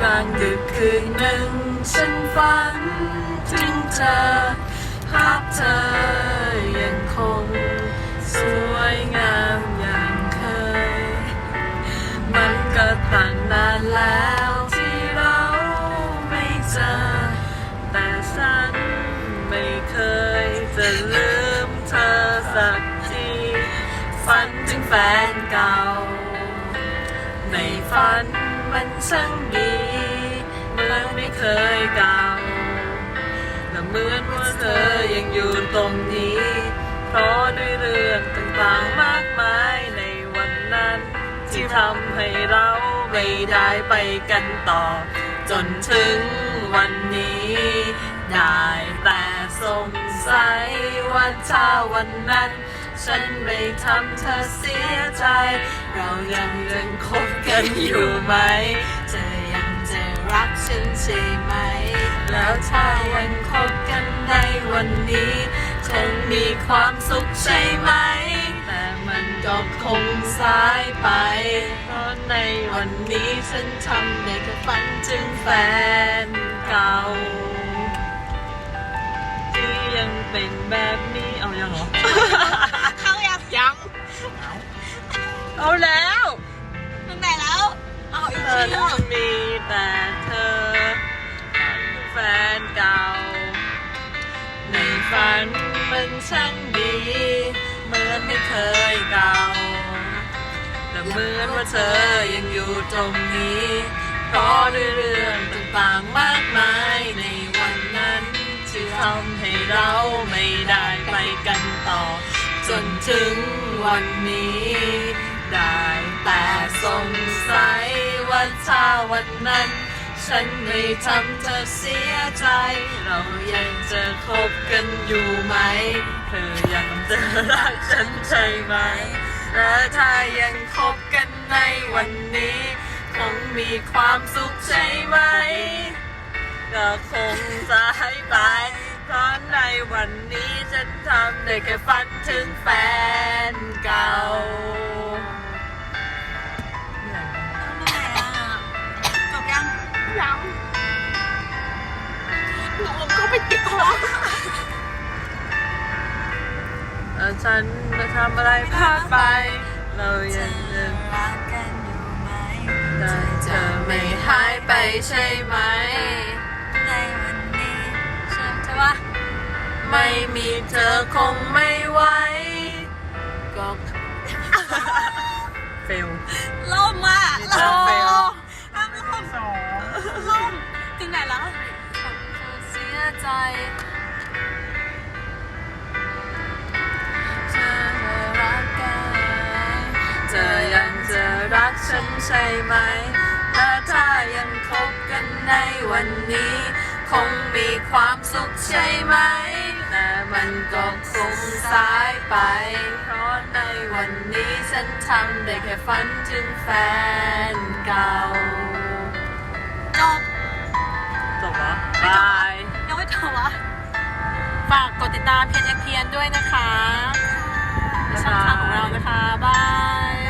กลางดึกคืนหนึ่ง ฉันฝันถึงเธอภาพเธอยังคง สวยงามอย่างเคย มันก็ตั้งนานแล้วที่เราไม่เจอ แต่ฉันไม่เคยจะลืมเธอสักที ฝันถึงแฟนเก่า ในฝันมันช่างดีเหมื่อนไม่เคยเก่าและเหมือนว่าเธอยังอยู่ตรงนี้ เพราะด้วยเรื่องต่างๆมากมายในวันนั้น ที่ทำให้เราไม่ได้ไปกันต่อ จนถึงวันนี้ ได้แต่สงสัยว่าถ้าวันนั้น ฉันไม่ทำเธอเสียใจ เรายังยังคบกันอยู่ไหม เธอยังจะรักฉันใช่ไหม แล้วถ้ายังคบกันในวันนี้คงมีความสุขใช่ไหม แต่มันก็คงสายไป เพราะในวันนี้ฉันทำได้แค่ฝันถึงแฟนเก่าที่ยังเป็นแบบนี้เอายังเหรอเข้ายังยัง เอาแล้วถึงไหนแล้ว เอาอีกเธทีอนั้นมีแต่เธอ แฟนเก่า ในฝันมันช่างดีเหมือนไม่เคยเก่า แต่เหมือนว่าเธอยังอยู่ตรงนี้ เพราะด้วยเรื่องต่างๆมากมายในวันนั้นที่ทำให้เราไม่ได้ไปกันต่อ จนถึงวันนี้ ได้ แต่สงสัยว่าถ้าวันนั้น ฉันไม่ทำเธอเสียใจ เรายังจะคบกันอยู่ไหม เธอยังจะรักฉันใช่ไหม และถ้ายังคบกันในวันนี้ คงมีความสุขใช่ไหม ก็คงจะใหายไปเพราะในวันนี้ฉันทำได้แค่ฝันถึงแฟนเก่า ยังหนูก็ไปติดคอแล้วฉันจะทำอะไรพลาดไป เรายังรักกันอยู่ไหมได้เธอไม่หายไปใช่ไหม ในวันนี้ใช่ใช่ปะไม่มีเธอคงไม่ไหวก็เฟลล่มอ่ ใจเธอรักกันเธอยังจะรักฉันใช่ไหมและถ้ายังคบกันในวันนี้ คงมีความสุขใช่ไหม แต่มันก็คงสายไป เพราะในวันนี้ฉันทำได้แค่ฝันถึงแฟนเก่า จบ จบแล้วบายยังไม่จบ วะ ฝากกดติดตามเพียนเอ็กเพียนด้วยนะคะช่องทางของเรานะคะ บาย